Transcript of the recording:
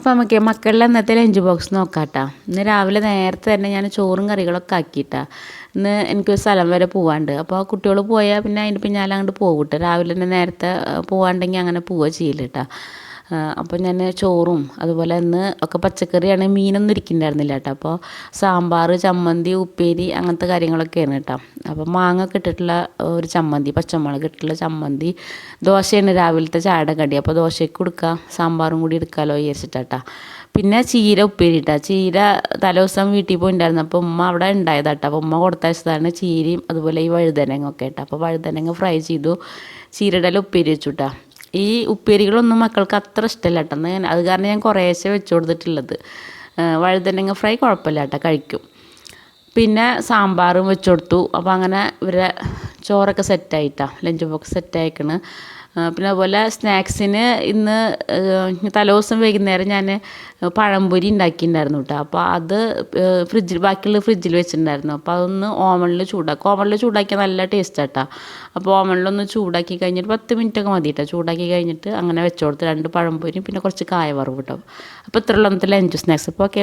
അപ്പോൾ നമുക്ക് മക്കളുടെ അന്നത്തെ ലഞ്ച് ബോക്സ് നോക്കാട്ടോ. ഇന്ന് രാവിലെ നേരത്തെ തന്നെ ഞാൻ ചോറും കറികളൊക്കെ ആക്കിയിട്ടാ. ഇന്ന് എനിക്കൊരു സ്ഥലം വരെ പോവാണ്ട് അപ്പോൾ കുട്ടികൾ പോയാൽ പിന്നെ അതിന്റെ പിന്നാലെ അങ്ങോട്ട് പോകും രാവിലെ തന്നെ നേരത്തെ പോവാണ്ടെങ്കിൽ അങ്ങനെ പോവുക ചെയ്യില്ല കേട്ടോ അപ്പോൾ ഞാൻ ചോറും അതുപോലെ ഇന്ന് ഒക്കെ പച്ചക്കറിയാണ് മീനൊന്നും ഇരിക്കുന്നുണ്ടായിരുന്നില്ല കേട്ടോ. അപ്പോൾ സാമ്പാർ ചമ്മന്തി ഉപ്പേരി അങ്ങനത്തെ കാര്യങ്ങളൊക്കെയാണ് കേട്ടോ. അപ്പോൾ മാങ്ങ ഇട്ടിട്ടുള്ള ഒരു ചമ്മന്തി പച്ചമുളക് ഇട്ടിട്ടുള്ള ചമ്മന്തി ദോശയാണ് രാവിലത്തെ ചായയുടെ കടി. അപ്പോൾ ദോശയ്ക്ക് കൊടുക്കുക സാമ്പാറും കൂടി എടുക്കാമല്ലോ വിചാരിച്ചിട്ടാ പിന്നെ ചീര ഉപ്പേരിട്ടാ ചീര തലേദിവസം വീട്ടിൽ പോയിട്ടുണ്ടായിരുന്നു അപ്പോൾ ഉമ്മ അവിടെ ഉണ്ടായതാട്ടോ അപ്പോൾ ഉമ്മ കൊടുത്തയച്ചതാണ് ചീരയും അതുപോലെ ഈ വഴുതനങ്ങ ഒക്കെ കേട്ടോ അപ്പോൾ വഴുതനങ്ങ ഫ്രൈ ചെയ്തു ചീരയുടെ ഉപ്പേരി വെച്ചു കേട്ടോ ഈ ഉപ്പേരികളൊന്നും മക്കൾക്ക് അത്ര ഇഷ്ടമല്ല കേട്ടോ. അത് കാരണം ഞാൻ കുറേശ്ശെ വെച്ച് കൊടുത്തിട്ടുള്ളത്. വഴുതനങ്ങ ഫ്രൈ കുഴപ്പമില്ല കേട്ടോ കഴിക്കും. പിന്നെ സാമ്പാറും വെച്ച് കൊടുത്തു. അപ്പോൾ അങ്ങനെ ഇവരെ ചോറൊക്കെ സെറ്റായിട്ടാണ് ലഞ്ച് ബോക്സ് സെറ്റായിക്കണ്. പിന്നെ അതുപോലെ സ്നാക്സിന് ഇന്ന് തലേദിവസം വൈകുന്നേരം ഞാൻ പഴംപൊരി ഉണ്ടാക്കിയിട്ടുണ്ടായിരുന്നു കേട്ടോ അപ്പോൾ അത് ഫ്രിഡ്ജിൽ ബാക്കിയുള്ള ഫ്രിഡ്ജിൽ വെച്ചിട്ടുണ്ടായിരുന്നു. അപ്പോൾ അതൊന്ന് ഓവണിൽ ചൂടാക്കും. ഓവണിൽ ചൂടാക്കിയാൽ നല്ല ടേസ്റ്റ് ആട്ടാ അപ്പോൾ ഓവണിലൊന്ന് ചൂടാക്കി കഴിഞ്ഞിട്ട് പത്ത് മിനിറ്റ് ഒക്കെ മതി കേട്ടോ ചൂടാക്കി കഴിഞ്ഞിട്ട് അങ്ങനെ വെച്ചോടുത്ത് രണ്ട് പഴംപൊരിയും പിന്നെ കുറച്ച് കായ വറവ് കേട്ടോ അപ്പോൾ ഇത്രയുള്ള ലഞ്ച് സ്നാക്സ് അപ്പോൾ ഓക്കെ